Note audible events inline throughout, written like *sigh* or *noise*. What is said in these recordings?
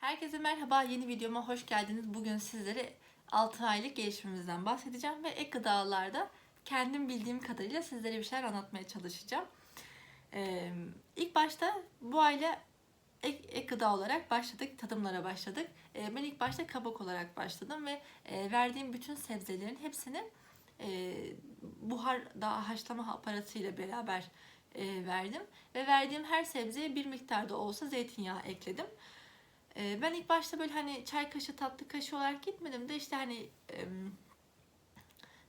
Herkese merhaba, yeni videoma hoş geldiniz. Bugün sizlere 6 aylık gelişimimizden bahsedeceğim ve ek gıdalarda kendim bildiğim kadarıyla sizlere bir şeyler anlatmaya çalışacağım. Ee, ilk başta bu ayla ek, ek olarak başladık, tadımlara başladık. Ee, ben ilk başta kabak olarak başladım ve e, verdiğim bütün sebzelerin hepsini e, buharda haşlama aparatıyla beraber e, verdim. Ve verdiğim her sebzeye bir miktarda olsa zeytinyağı ekledim. Ee, ben ilk başta böyle hani çay kaşığı tatlı kaşığı olarak gitmedim de işte hani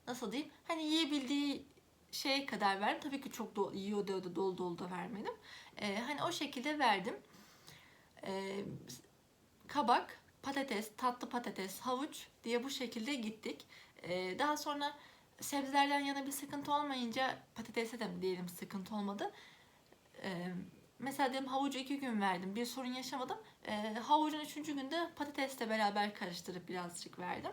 nasıl diyeyim hani yiyebildiği şeye kadar verdim. Tabii ki çok do- yiyor da dolu dolu da vermedim. Ee, hani o şekilde verdim. Ee, kabak, patates, tatlı patates, havuç diye bu şekilde gittik. Daha sonra sebzelerden yana bir sıkıntı olmayınca patatese de diyelim sıkıntı olmadı. Ee, mesela diyelim havucu iki gün verdim. Bir sorun yaşamadım. Ee, havucun üçüncü günde patatesle beraber karıştırıp birazcık verdim.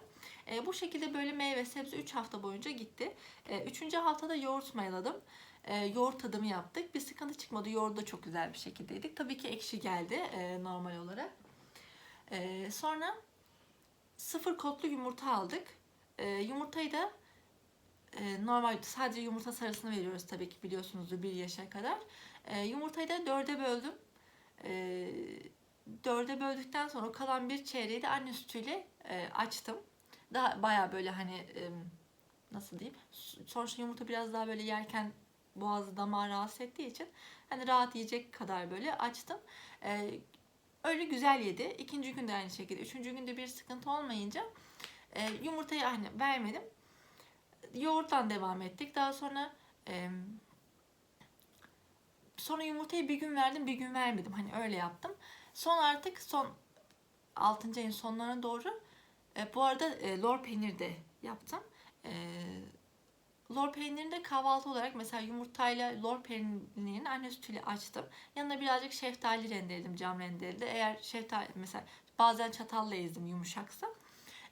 Ee, bu şekilde böyle meyve sebze 3 hafta boyunca gitti. Ee, üçüncü haftada yoğurt mayaladım. Ee, yoğurt tadımı yaptık. Bir sıkıntı çıkmadı. Yoğurdu da çok güzel bir şekilde yedik. Tabii ki ekşi geldi e, normal olarak. Ee, sonra sıfır kotlu yumurta aldık. Ee, yumurtayı da e, normal sadece yumurta sarısını veriyoruz tabii ki biliyorsunuzdur bir yaşa kadar. E, yumurtayı da dörde böldüm. E, dörde böldükten sonra kalan bir çeyreği de anne sütüyle e, açtım. Daha baya böyle hani e, nasıl diyeyim? Sonuçta yumurta biraz daha böyle yerken boğazı damağı rahatsız ettiği için hani rahat yiyecek kadar böyle açtım. E, öyle güzel yedi. İkinci günde aynı şekilde. Üçüncü günde bir sıkıntı olmayınca e, yumurtayı hani vermedim. Yoğurttan devam ettik. Daha sonra e, sonra yumurtayı bir gün verdim, bir gün vermedim. Hani öyle yaptım. Son artık son 6. ayın sonlarına doğru e, bu arada e, lor peynir de yaptım. E, lor peynirini de kahvaltı olarak mesela yumurtayla lor peynirini anne sütüyle açtım. Yanına birazcık şeftali rendeledim, cam rendeledi. Eğer şeftali mesela bazen çatalla ezdim yumuşaksa.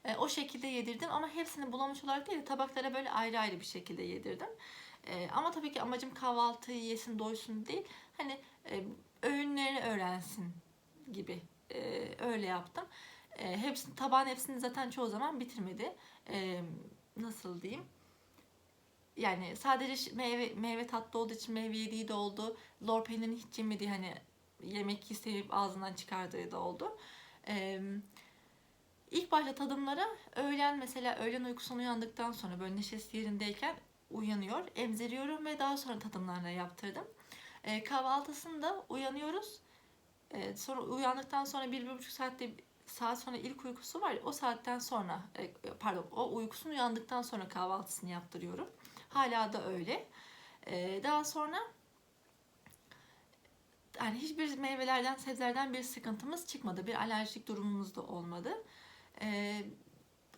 E, o şekilde yedirdim ama hepsini bulamış olarak değil de tabaklara böyle ayrı ayrı bir şekilde yedirdim. E, ama tabii ki amacım kahvaltıyı yesin doysun değil. Hani e, öğünleri öğrensin gibi e, öyle yaptım. E, hepsini tabağın hepsini zaten çoğu zaman bitirmedi. E, nasıl diyeyim? Yani sadece meyve meyve tatlı olduğu için meyve yediği de oldu. Lor peynirini hiç yemediği hani yemek isteyip ağzından çıkardığı da oldu. Eee İlk başta tadımlara öğlen mesela öğlen uykusundan uyandıktan sonra böyle neşesi yerindeyken uyanıyor, emziriyorum ve daha sonra tadımlarına yaptırdım. E, kahvaltısında uyanıyoruz. E, sonra uyandıktan sonra bir, bir buçuk saatte saat sonra ilk uykusu var. O saatten sonra e, pardon o uykusunu uyandıktan sonra kahvaltısını yaptırıyorum. Hala da öyle. E, daha sonra yani hiçbir meyvelerden, sebzelerden bir sıkıntımız çıkmadı. Bir alerjik durumumuz da olmadı. Ee,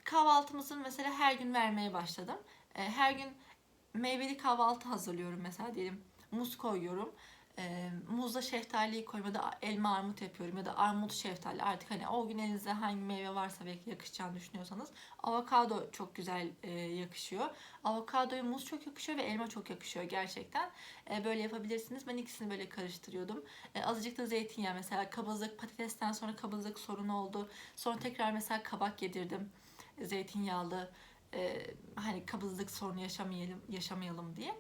kahvaltımızın mesela her gün vermeye başladım. Ee, her gün meyveli kahvaltı hazırlıyorum mesela diyelim muz koyuyorum. Ee, muzla şeftaliyi koyuyorum ya da elma armut yapıyorum ya da armut şeftali artık hani o gün elinizde hangi meyve varsa belki yakışacağını düşünüyorsanız avokado çok güzel e, yakışıyor. Avokadoya muz çok yakışıyor ve elma çok yakışıyor gerçekten. E, böyle yapabilirsiniz. Ben ikisini böyle karıştırıyordum. E, azıcık da zeytinyağı mesela kabızlık patatesten sonra kabızlık sorunu oldu. Sonra tekrar mesela kabak yedirdim zeytinyağlı e, hani kabızlık sorunu yaşamayalım yaşamayalım diye.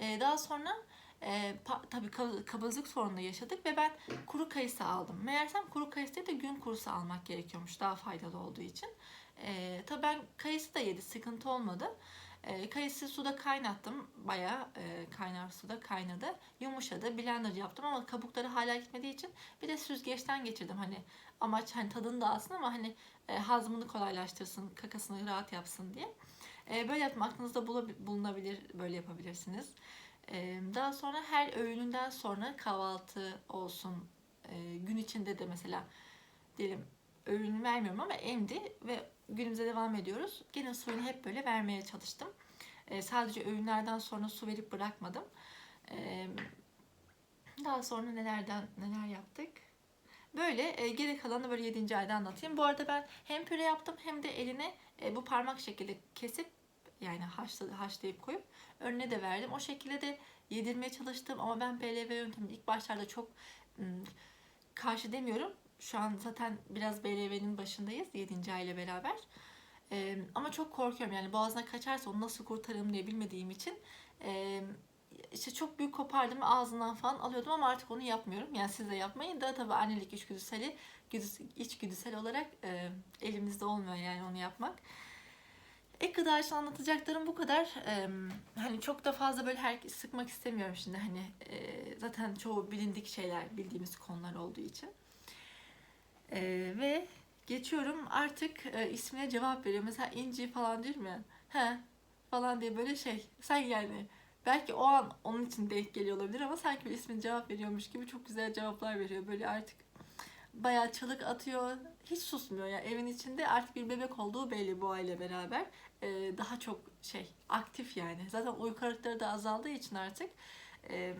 E, daha sonra e, pa, tabii kabızlık sorunu yaşadık ve ben kuru kayısı aldım. Meğersem kuru kayısı da gün kurusu almak gerekiyormuş daha faydalı olduğu için. E, tabii ben kayısı da yedi sıkıntı olmadı. E, kayısı suda kaynattım. Bayağı e, kaynar suda kaynadı. Yumuşadı. Blender yaptım ama kabukları hala gitmediği için bir de süzgeçten geçirdim. Hani amaç hani tadını da alsın ama hani e, hazmını kolaylaştırsın, kakasını rahat yapsın diye. E, böyle yaptım. Aklınızda bulunabilir, böyle yapabilirsiniz. Daha sonra her öğününden sonra kahvaltı olsun. Gün içinde de mesela diyelim öğünü vermiyorum ama emdi ve günümüze devam ediyoruz. Gene suyunu hep böyle vermeye çalıştım. Sadece öğünlerden sonra su verip bırakmadım. Daha sonra nelerden neler yaptık? Böyle e, geri kalanı böyle 7. ayda anlatayım. Bu arada ben hem püre yaptım hem de eline e, bu parmak şekilde kesip yani haşla, haşlayıp koyup önüne de verdim. O şekilde de yedirmeye çalıştım ama ben PLV yöntemini ilk başlarda çok karşı demiyorum şu an zaten biraz BLV'nin başındayız 7. ay ile beraber. E, ama çok korkuyorum yani boğazına kaçarsa onu nasıl kurtarırım diye bilmediğim için e, işte çok büyük kopardım ağzından falan alıyordum ama artık onu yapmıyorum. Yani siz de yapmayın da tabii annelik içgüdüseli güdüs, içgüdüsel olarak e, elimizde olmuyor yani onu yapmak. Ek gıda için anlatacaklarım bu kadar. E, hani çok da fazla böyle her sıkmak istemiyorum şimdi hani e, zaten çoğu bilindik şeyler bildiğimiz konular olduğu için. E, ve geçiyorum artık e, ismine cevap veriyor. Mesela inci falan değil mi? He falan diye böyle şey. Sen yani belki o an onun için denk geliyor olabilir ama sanki bir ismin cevap veriyormuş gibi çok güzel cevaplar veriyor. Böyle artık bayağı çalık atıyor. Hiç susmuyor ya. Evin içinde artık bir bebek olduğu belli bu aile beraber. Ee, daha çok şey aktif yani. Zaten uyku aralıkları da azaldığı için artık e,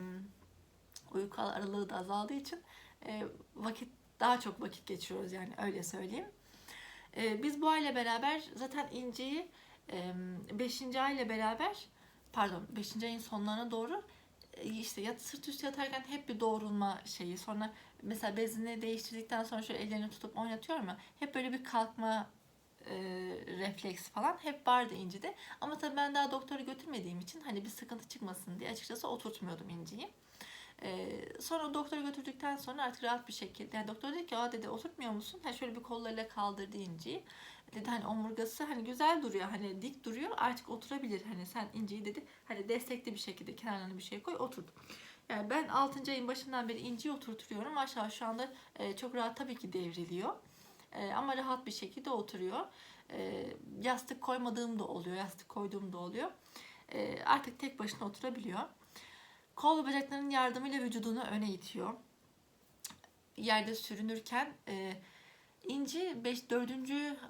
uyku aralığı da azaldığı için e, vakit daha çok vakit geçiriyoruz yani öyle söyleyeyim. E, biz bu aile beraber zaten İnci'yi 5. ayla beraber pardon 5. ayın sonlarına doğru e, işte yat, sırt üstü yatarken hep bir doğrulma şeyi. Sonra mesela bezini değiştirdikten sonra şöyle ellerini tutup oynatıyorum ya. Hep böyle bir kalkma e, refleks falan hep vardı incide. Ama tabii ben daha doktora götürmediğim için hani bir sıkıntı çıkmasın diye açıkçası oturtmuyordum inciyi. E, sonra doktora götürdükten sonra artık rahat bir şekilde yani doktor dedi ki aa dedi oturtmuyor musun? Ha şöyle bir kollarıyla kaldırdı inciyi dedi hani omurgası hani güzel duruyor hani dik duruyor artık oturabilir hani sen inciyi dedi hani destekli bir şekilde kenarlarına bir şey koy oturt. Yani ben 6. ayın başından beri inciyi oturtuyorum. Maşallah şu anda e, çok rahat tabii ki devriliyor. E, ama rahat bir şekilde oturuyor. E, yastık koymadığım da oluyor. Yastık koyduğum da oluyor. E, artık tek başına oturabiliyor. Kol ve bacaklarının yardımıyla vücudunu öne itiyor. Yerde sürünürken e, İnci 5 4.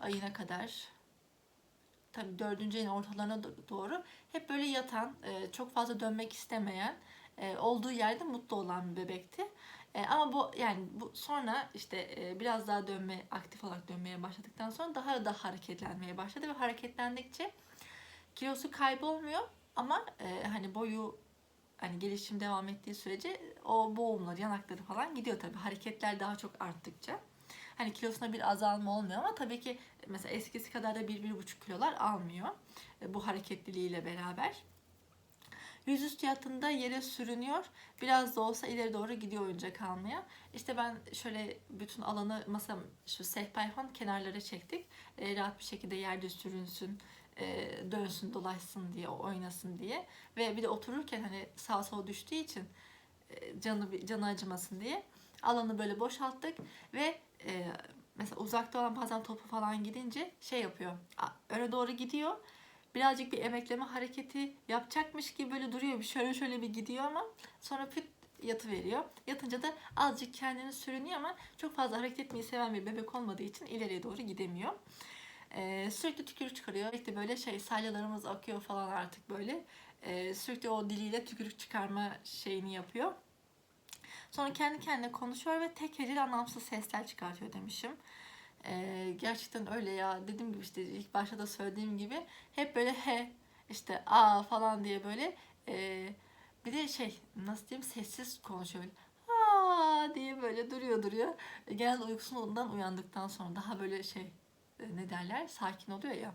ayına kadar tabii 4. ayın ortalarına doğru hep böyle yatan, e, çok fazla dönmek istemeyen, e, olduğu yerde mutlu olan bir bebekti. E, ama bu yani bu sonra işte biraz daha dönme aktif olarak dönmeye başladıktan sonra daha da hareketlenmeye başladı ve hareketlendikçe kilosu kaybolmuyor ama hani boyu hani gelişim devam ettiği sürece o boğumlar, yanakları falan gidiyor tabii. Hareketler daha çok arttıkça. Hani kilosuna bir azalma olmuyor ama tabii ki mesela eskisi kadar da 1-1,5 kilolar almıyor e, bu hareketliliğiyle beraber. Yüzüstü yatında yere sürünüyor. Biraz da olsa ileri doğru gidiyor oyuncak almaya. İşte ben şöyle bütün alanı masa şu falan kenarlara çektik. E, rahat bir şekilde yerde sürünsün, e, dönsün, dolaşsın diye, oynasın diye. Ve bir de otururken hani sağ sola düştüğü için e, canı canı acımasın diye alanı böyle boşalttık ve e, mesela uzakta olan bazen topu falan gidince şey yapıyor. Öne doğru gidiyor. Birazcık bir emekleme hareketi yapacakmış gibi böyle duruyor. Bir şöyle şöyle bir gidiyor ama sonra püt yatı veriyor. Yatınca da azıcık kendini sürünüyor ama çok fazla hareket etmeyi seven bir bebek olmadığı için ileriye doğru gidemiyor. Ee, sürekli tükürük çıkarıyor. Sürekli böyle şey salyalarımız akıyor falan artık böyle. Ee, sürekli o diliyle tükürük çıkarma şeyini yapıyor. Sonra kendi kendine konuşuyor ve tek heceli anlamsız sesler çıkartıyor demişim. Ee, gerçekten öyle ya. Dediğim gibi işte ilk başta da söylediğim gibi hep böyle he işte a falan diye böyle e, bir de şey nasıl diyeyim sessiz konuşuyor. Aa diye böyle duruyor duruyor. Genelde uykusundan uyandıktan sonra daha böyle şey e, ne derler sakin oluyor ya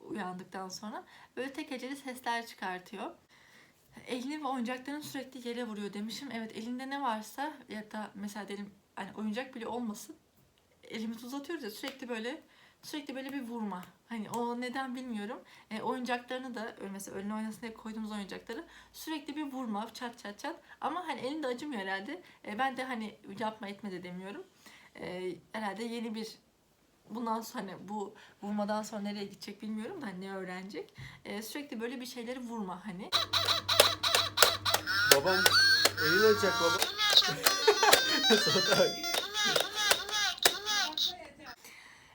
uyandıktan sonra böyle tek heceli sesler çıkartıyor. Elini ve oyuncaklarını sürekli yere vuruyor demişim. Evet elinde ne varsa ya da mesela dedim hani oyuncak bile olmasın. Elimizi uzatıyoruz ya sürekli böyle sürekli böyle bir vurma. Hani o neden bilmiyorum. E, oyuncaklarını da mesela önüne oynasın koyduğumuz oyuncakları sürekli bir vurma çat çat çat. Ama hani elinde acımıyor herhalde. E, ben de hani yapma etme de demiyorum. E, herhalde yeni bir bundan sonra hani bu vurmadan sonra nereye gidecek bilmiyorum da hani ne öğrenecek. E, sürekli böyle bir şeyleri vurma hani. Babam elini açacak baba. Sonra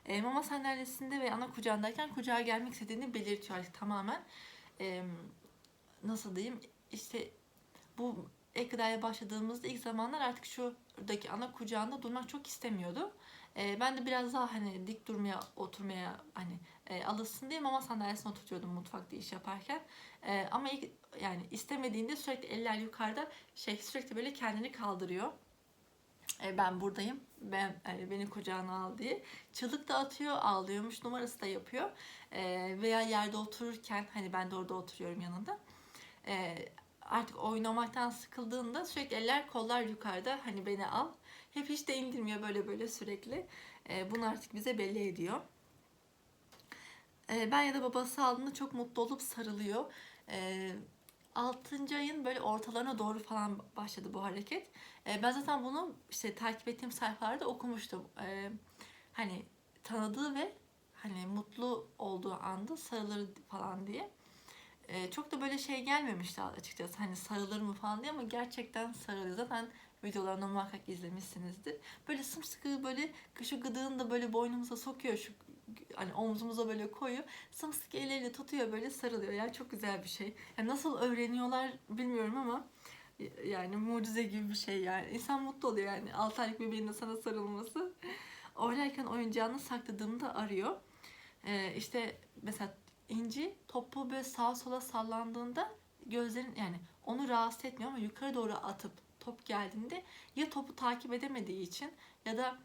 E, mama sandalyesinde ve ana kucağındayken kucağa gelmek istediğini belirtiyor artık tamamen. E, nasıl diyeyim işte bu ek gıdaya başladığımızda ilk zamanlar artık şuradaki ana kucağında durmak çok istemiyordu. E, ben de biraz daha hani dik durmaya, oturmaya hani e, alışsın diye mama sandalyesine oturtuyordum mutfakta iş yaparken. E, ama ilk, yani istemediğinde sürekli eller yukarıda şey sürekli böyle kendini kaldırıyor. E, ben buradayım. Ben e, beni kucağına al diye. Çığlık da atıyor, ağlıyormuş numarası da yapıyor. E, veya yerde otururken hani ben de orada oturuyorum yanında. E, artık oynamaktan sıkıldığında sürekli eller kollar yukarıda hani beni al. Hep hiç de indirmiyor böyle böyle sürekli. E, bunu artık bize belli ediyor. E, ben ya da babası aldığında çok mutlu olup sarılıyor. E, 6. ayın böyle ortalarına doğru falan başladı bu hareket. E, ben zaten bunu işte takip ettiğim sayfalarda okumuştum. E, hani tanıdığı ve hani mutlu olduğu anda sarılır falan diye. E, çok da böyle şey gelmemişti açıkçası hani sarılır mı falan diye ama gerçekten sarılıyor. Zaten videolarını muhakkak izlemişsinizdir. Böyle sımsıkı böyle şu gıdığını da böyle boynumuza sokuyor şu hani omzumuza böyle koyuyor. Sımsıkı elleriyle tutuyor böyle sarılıyor. Yani çok güzel bir şey. Yani nasıl öğreniyorlar bilmiyorum ama yani mucize gibi bir şey yani. İnsan mutlu oluyor yani 6 aylık bebeğin de sana sarılması. Oynarken oyuncağını sakladığında arıyor. Ee, işte mesela İnci topu böyle sağa sola sallandığında gözlerin yani onu rahatsız etmiyor ama yukarı doğru atıp top geldiğinde ya topu takip edemediği için ya da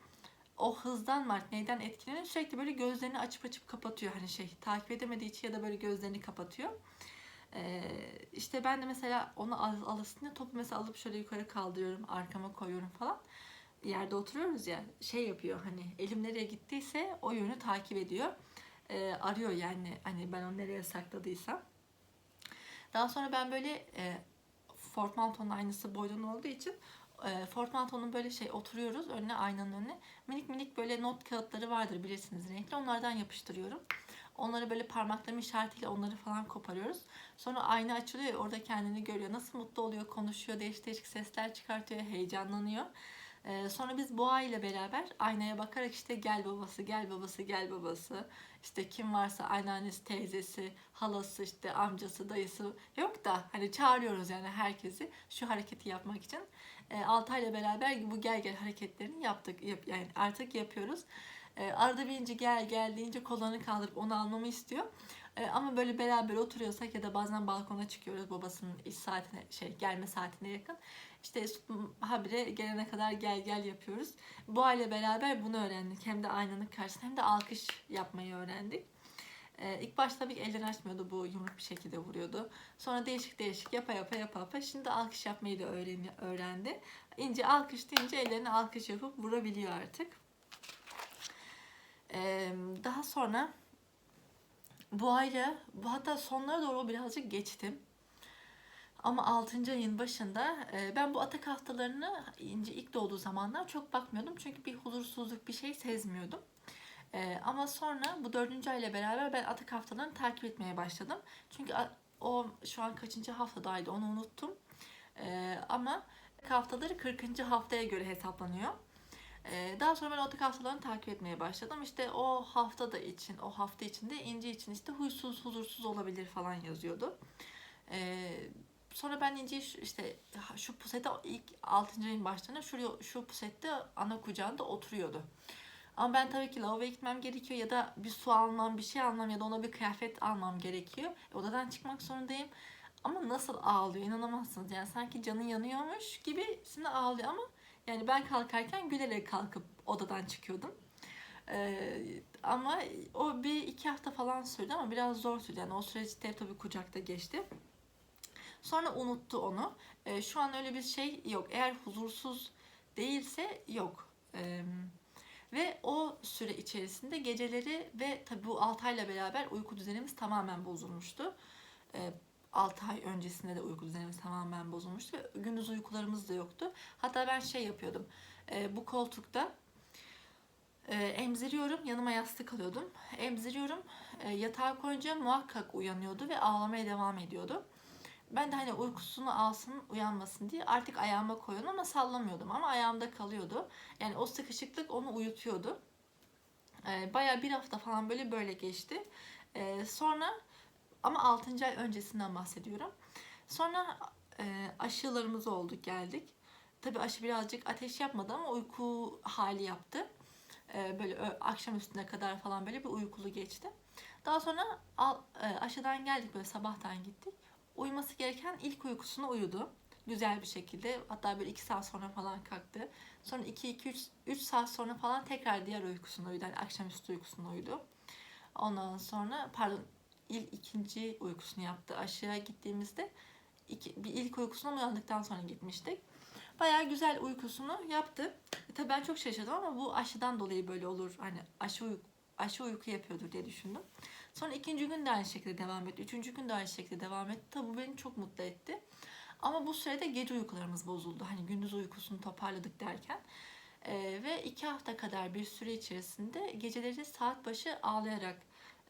o hızdan mı neyden etkilenip sürekli böyle gözlerini açıp açıp kapatıyor hani şey takip edemediği için ya da böyle gözlerini kapatıyor. Ee, işte ben de mesela onu al, diye topu mesela alıp şöyle yukarı kaldırıyorum arkama koyuyorum falan. Yerde oturuyoruz ya şey yapıyor hani elim nereye gittiyse o yönü takip ediyor. Ee, arıyor yani hani ben onu nereye sakladıysam. Daha sonra ben böyle e, Fort Mountain'ın aynısı boydan olduğu için e, Fort Mountain'ın böyle şey oturuyoruz önüne aynanın önüne. Minik minik böyle not kağıtları vardır bilirsiniz renkli. Onlardan yapıştırıyorum. Onları böyle parmaklarım işaretiyle onları falan koparıyoruz. Sonra ayna açılıyor orada kendini görüyor. Nasıl mutlu oluyor, konuşuyor, değişik değişik sesler çıkartıyor, heyecanlanıyor. Ee, sonra biz Boğa ile beraber aynaya bakarak işte gel babası, gel babası, gel babası. İşte kim varsa anneannesi, teyzesi, halası, işte amcası, dayısı yok da hani çağırıyoruz yani herkesi şu hareketi yapmak için. E, Altay ile beraber bu gel gel hareketlerini yaptık. Yap, yani artık yapıyoruz. E, arada birinci gel gel deyince kollarını kaldırıp onu almamı istiyor. E, ama böyle beraber oturuyorsak ya da bazen balkona çıkıyoruz babasının iş saatine şey gelme saatine yakın. İşte habire gelene kadar gel gel yapıyoruz. Bu aile beraber bunu öğrendik. Hem de aynanın karşısında hem de alkış yapmayı öğrendik. Ee, ilk başta tabii ki ellerini açmıyordu bu yumruk bir şekilde vuruyordu. Sonra değişik değişik yapa yapa yapa yapa şimdi alkış yapmayı da öğrendi. İnce alkış deyince ellerini alkış yapıp vurabiliyor artık. Ee, daha sonra bu bu hatta sonlara doğru birazcık geçtim. Ama 6. ayın başında e, ben bu atak haftalarını ince ilk doğduğu zamanlar çok bakmıyordum. Çünkü bir huzursuzluk bir şey sezmiyordum. E, ama sonra bu dördüncü ayla beraber ben atak haftalarını takip etmeye başladım. Çünkü o şu an kaçıncı haftadaydı onu unuttum. E, ama haftaları 40. haftaya göre hesaplanıyor. E, daha sonra ben atak haftalarını takip etmeye başladım. İşte o haftada için, o hafta içinde ince için işte huysuz, huzursuz olabilir falan yazıyordu. Eee Sonra ben İnci'yi şu- işte şu pusete ilk 6. ayın başlarında şu, şu pusette ana kucağında oturuyordu. Ama ben tabii ki lavaboya gitmem gerekiyor ya da bir su almam, bir şey almam ya da ona bir kıyafet almam gerekiyor. E, odadan çıkmak zorundayım. Ama nasıl ağlıyor inanamazsınız. Yani sanki canı yanıyormuş gibi şimdi ağlıyor ama yani ben kalkarken gülerek kalkıp odadan çıkıyordum. Ee, ama o bir iki hafta falan sürdü ama biraz zor sürdü. Yani o süreçte tabii kucakta geçti. Sonra unuttu onu. E, şu an öyle bir şey yok. Eğer huzursuz değilse yok. E, ve o süre içerisinde geceleri ve tabi bu 6 ayla beraber uyku düzenimiz tamamen bozulmuştu. E, 6 ay öncesinde de uyku düzenimiz tamamen bozulmuştu. Gündüz uykularımız da yoktu. Hatta ben şey yapıyordum. E, bu koltukta e, emziriyorum, yanıma yastık alıyordum. Emziriyorum, e, yatağa koyunca muhakkak uyanıyordu ve ağlamaya devam ediyordu. Ben de hani uykusunu alsın, uyanmasın diye artık ayağıma koyuyordum ama sallamıyordum ama ayağımda kalıyordu. Yani o sıkışıklık onu uyutuyordu. Ee, Baya bir hafta falan böyle böyle geçti. Ee, sonra ama 6. ay öncesinden bahsediyorum. Sonra e, aşılarımız oldu geldik. Tabii aşı birazcık ateş yapmadı ama uyku hali yaptı. Ee, böyle akşam üstüne kadar falan böyle bir uykulu geçti. Daha sonra al, e, aşıdan geldik böyle sabahtan gittik uyuması gereken ilk uykusunu uyudu. güzel bir şekilde hatta böyle 2 saat sonra falan kalktı. Sonra 2 2 3 3 saat sonra falan tekrar diğer uykusuna uyudu. Yani akşamüstü uykusuna uyudu. Ondan sonra pardon ilk ikinci uykusunu yaptı. Aşağıya gittiğimizde iki, bir ilk uykusuna uyandıktan sonra gitmiştik. Bayağı güzel uykusunu yaptı. E, tabii ben çok şaşırdım ama bu aşıdan dolayı böyle olur. Hani aşı, uy- aşı uyku yapıyordur diye düşündüm. Sonra ikinci gün de aynı şekilde devam etti. Üçüncü gün de aynı şekilde devam etti. Tabii bu beni çok mutlu etti. Ama bu sürede gece uykularımız bozuldu. Hani gündüz uykusunu toparladık derken. Ee, ve iki hafta kadar bir süre içerisinde geceleri saat başı ağlayarak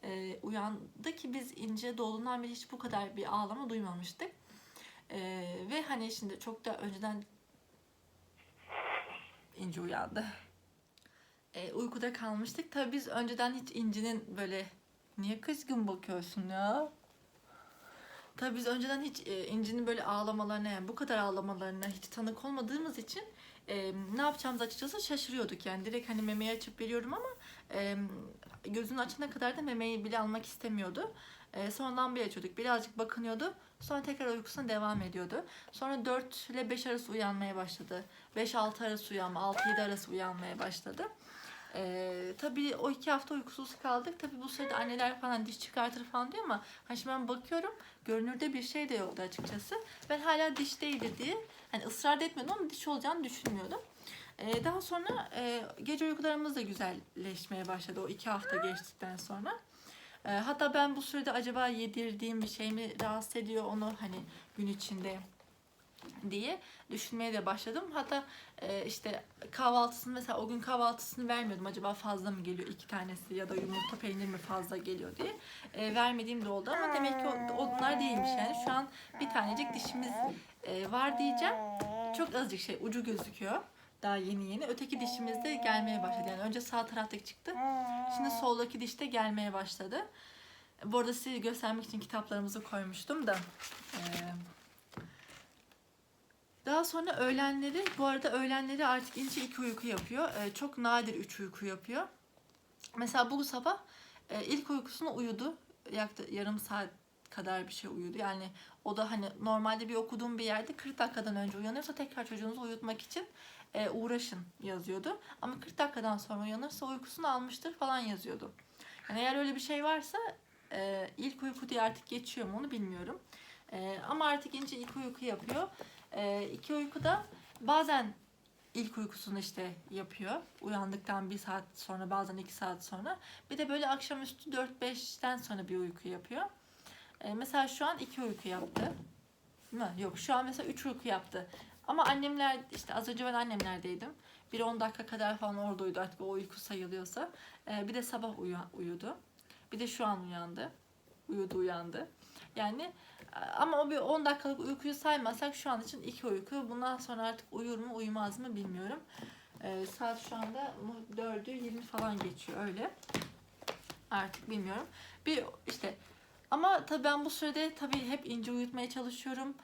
e, uyandı ki biz ince doğduğundan beri hiç bu kadar bir ağlama duymamıştık. Ee, ve hani şimdi çok da önceden ince uyandı. Ee, uykuda kalmıştık. Tabii biz önceden hiç incinin böyle niye kızgın bakıyorsun ya? Tabii biz önceden hiç e, İnci'nin böyle ağlamalarına yani bu kadar ağlamalarına hiç tanık olmadığımız için e, ne yapacağımızı açıkçası şaşırıyorduk. Yani direkt hani memeyi açıp veriyorum ama e, gözünü açana kadar da memeyi bile almak istemiyordu. E, sonradan bir açıyorduk. Birazcık bakınıyordu. Sonra tekrar uykusuna devam ediyordu. Sonra 4 ile 5 arası uyanmaya başladı. 5-6 arası uyanma, 6-7 arası uyanmaya başladı. Ee, tabii o iki hafta uykusuz kaldık. Tabii bu sırada anneler falan diş çıkartır falan diyor ama hani şimdi ben bakıyorum görünürde bir şey de yoktu açıkçası. Ben hala dişteydi diye hani ısrar etmiyordum ama diş olacağını düşünmüyordum. Ee, daha sonra e, gece uykularımız da güzelleşmeye başladı o iki hafta geçtikten sonra. Ee, hatta ben bu sürede acaba yedirdiğim bir şey mi rahatsız ediyor onu hani gün içinde diye düşünmeye de başladım. Hatta e, işte kahvaltısını mesela o gün kahvaltısını vermiyordum. Acaba fazla mı geliyor iki tanesi ya da yumurta peynir mi fazla geliyor diye. E, vermediğim de oldu ama demek ki onlar değilmiş yani. Şu an bir tanecik dişimiz e, var diyeceğim. Çok azıcık şey ucu gözüküyor. Daha yeni yeni. Öteki dişimiz de gelmeye başladı. Yani önce sağ taraftaki çıktı. Şimdi soldaki diş de gelmeye başladı. Bu arada size göstermek için kitaplarımızı koymuştum da. E, daha sonra öğlenleri, bu arada öğlenleri artık ince iki uyku yapıyor. Ee, çok nadir üç uyku yapıyor. Mesela bu sabah e, ilk uykusunu uyudu. Yaktı, yarım saat kadar bir şey uyudu. Yani o da hani normalde bir okuduğum bir yerde 40 dakikadan önce uyanırsa tekrar çocuğunuzu uyutmak için e, uğraşın yazıyordu. Ama 40 dakikadan sonra uyanırsa uykusunu almıştır falan yazıyordu. Yani eğer öyle bir şey varsa e, ilk uyku diye artık geçiyor mu onu bilmiyorum. E, ama artık ince ilk uyku yapıyor. E, iki uykuda bazen ilk uykusunu işte yapıyor. Uyandıktan bir saat sonra bazen iki saat sonra. Bir de böyle akşamüstü 4-5'ten sonra bir uyku yapıyor. E, mesela şu an iki uyku yaptı. Mı? Yok şu an mesela üç uyku yaptı. Ama annemler işte az önce ben annemlerdeydim. Biri 10 dakika kadar falan orada uyudu artık o uyku sayılıyorsa. E, bir de sabah uya- uyudu. Bir de şu an uyandı. Uyudu uyandı. Yani e, ama o bir 10 dakikalık uykuyu saymazsak şu an için iki uyku. Bundan sonra artık uyur mu uyumaz mı bilmiyorum. E, saat şu anda 4'ü 20 falan geçiyor öyle. Artık bilmiyorum. Bir işte ama tabii ben bu sürede tabii hep ince uyutmaya çalışıyorum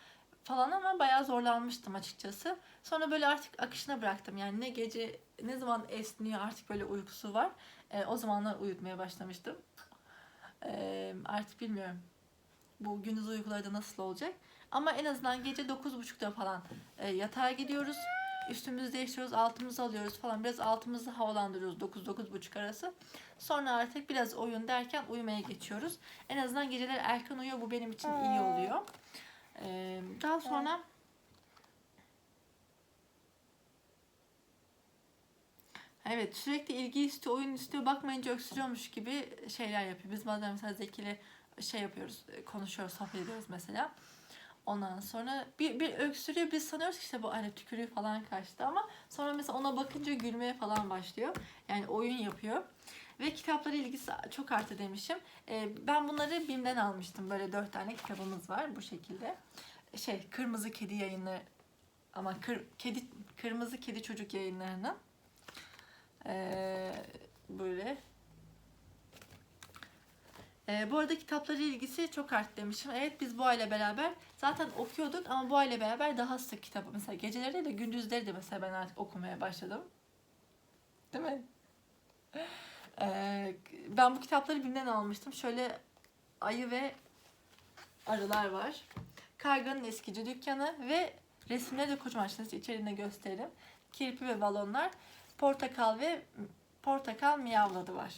falan ama bayağı zorlanmıştım açıkçası. Sonra böyle artık akışına bıraktım. Yani ne gece ne zaman esniyor artık böyle uykusu var. E, o zamanlar uyutmaya başlamıştım. E, artık bilmiyorum. Bu gündüz uykuları da nasıl olacak. Ama en azından gece 9.30'da falan e, yatağa gidiyoruz. Üstümüzü değiştiriyoruz, altımızı alıyoruz falan. Biraz altımızı havalandırıyoruz 9-9.30 arası. Sonra artık biraz oyun derken uyumaya geçiyoruz. En azından geceler erken uyuyor. Bu benim için iyi oluyor. Ee, daha sonra Evet sürekli ilgi istiyor, oyun istiyor. Bakmayınca öksürüyormuş gibi şeyler yapıyor. Biz bazen mesela Zeki'yle şey yapıyoruz, konuşuyoruz, sohbet ediyoruz mesela. Ondan sonra bir, bir öksürüyor. Biz sanıyoruz ki işte bu hani tükürüğü falan kaçtı ama sonra mesela ona bakınca gülmeye falan başlıyor. Yani oyun yapıyor. Ve kitaplara ilgisi çok arttı demişim. Ee, ben bunları BİM'den almıştım. Böyle dört tane kitabımız var bu şekilde. Şey Kırmızı Kedi yayını ama kır, kedi Kırmızı Kedi Çocuk yayınlarının ee, böyle ee, bu arada kitaplara ilgisi çok arttı demişim. Evet biz bu aile beraber zaten okuyorduk ama bu aile beraber daha sık kitap. Mesela geceleri de gündüzleri de mesela ben artık okumaya başladım. Değil mi? Ee, ben bu kitapları birinden almıştım. Şöyle ayı ve arılar var. Karganın eskici dükkanı ve Resimleri de kocaman. Şimdi size içeriğini de gösteririm. Kirpi ve balonlar. Portakal ve portakal miyavladı var.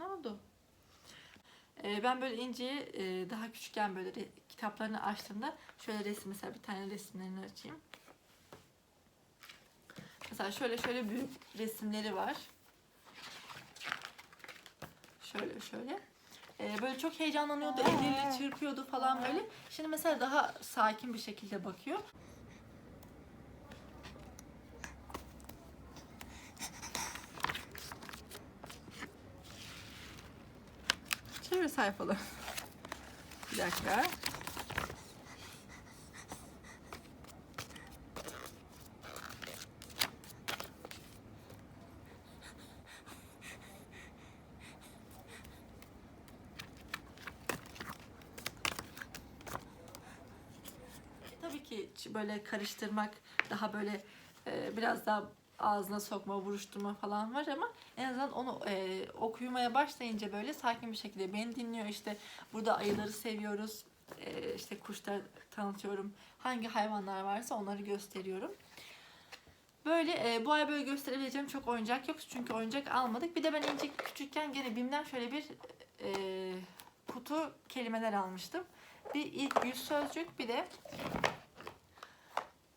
Ne oldu? Ee, ben böyle İnci'yi e, daha küçükken böyle kitaplarını açtığımda şöyle resim mesela bir tane resimlerini açayım. Mesela şöyle şöyle büyük resimleri var. Şöyle şöyle. Ee, böyle çok heyecanlanıyordu, elleriyle çırpıyordu falan böyle. Şimdi mesela daha sakin bir şekilde bakıyor. Çevir sayfaları. Bir dakika. Tabii ki böyle karıştırmak daha böyle e, biraz daha ağzına sokma, buruşturma falan var ama en azından onu e, okuymaya başlayınca böyle sakin bir şekilde beni dinliyor. İşte burada ayıları seviyoruz, e, işte kuşlar tanıtıyorum. Hangi hayvanlar varsa onları gösteriyorum. Böyle e, bu ay böyle gösterebileceğim çok oyuncak yok çünkü oyuncak almadık. Bir de ben ince küçükken gene BİM'den şöyle bir e, kutu kelimeler almıştım. Bir ilk yüz sözcük bir de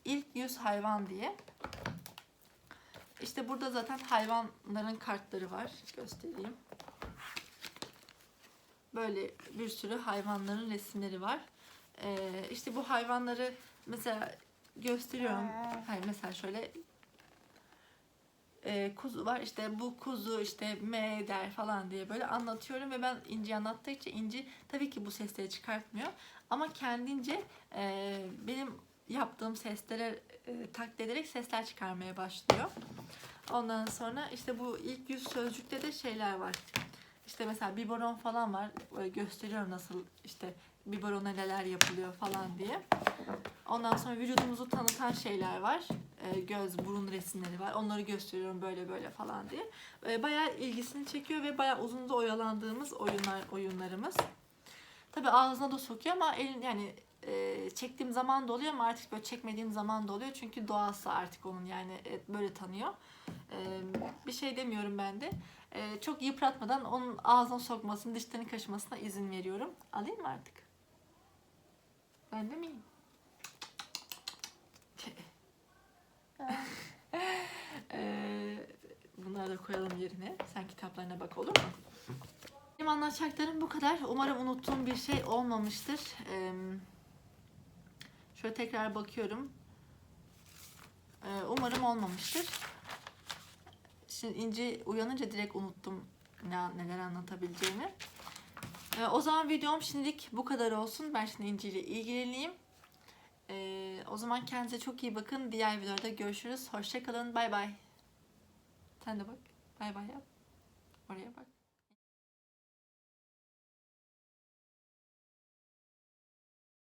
ilk yüz hayvan diye. İşte burada zaten hayvanların kartları var. Göstereyim. Böyle bir sürü hayvanların resimleri var. Ee, işte bu hayvanları mesela gösteriyorum. Hayır mesela şöyle e, kuzu var işte bu kuzu işte me der falan diye böyle anlatıyorum ve ben İnci anlattıkça İnci tabii ki bu sesleri çıkartmıyor ama kendince e, benim yaptığım seslere e, taklit ederek sesler çıkarmaya başlıyor. Ondan sonra işte bu ilk yüz sözcükte de şeyler var. İşte mesela biberon falan var. Böyle gösteriyorum nasıl işte biberona neler yapılıyor falan diye. Ondan sonra vücudumuzu tanıtan şeyler var. Ee, göz, burun resimleri var. Onları gösteriyorum böyle böyle falan diye. Ee, bayağı ilgisini çekiyor ve bayağı uzun da oyalandığımız oyunlar oyunlarımız. Tabii ağzına da sokuyor ama elin yani e, çektiğim zaman da oluyor ama artık böyle çekmediğim zaman da oluyor. Çünkü doğası artık onun yani e, böyle tanıyor. E, bir şey demiyorum ben de. E, çok yıpratmadan onun ağzına sokmasını, dişlerini kaşımasına izin veriyorum. Alayım mı artık? Ben de miyim? Ee, *laughs* bunları da koyalım yerine. Sen kitaplarına bak olur mu? Benim anlatacaklarım bu kadar. Umarım unuttuğum bir şey olmamıştır. Ee, şöyle tekrar bakıyorum. Ee, umarım olmamıştır. Şimdi İnci uyanınca direkt unuttum ne, neler anlatabileceğimi. Ee, o zaman videom şimdilik bu kadar olsun. Ben şimdi İnci ile ilgileneyim. Ee, o zaman kendinize çok iyi bakın. Diğer videoda görüşürüz. Hoşçakalın. Bay bay. Sen de bak. Bay bay yap. Oraya bak.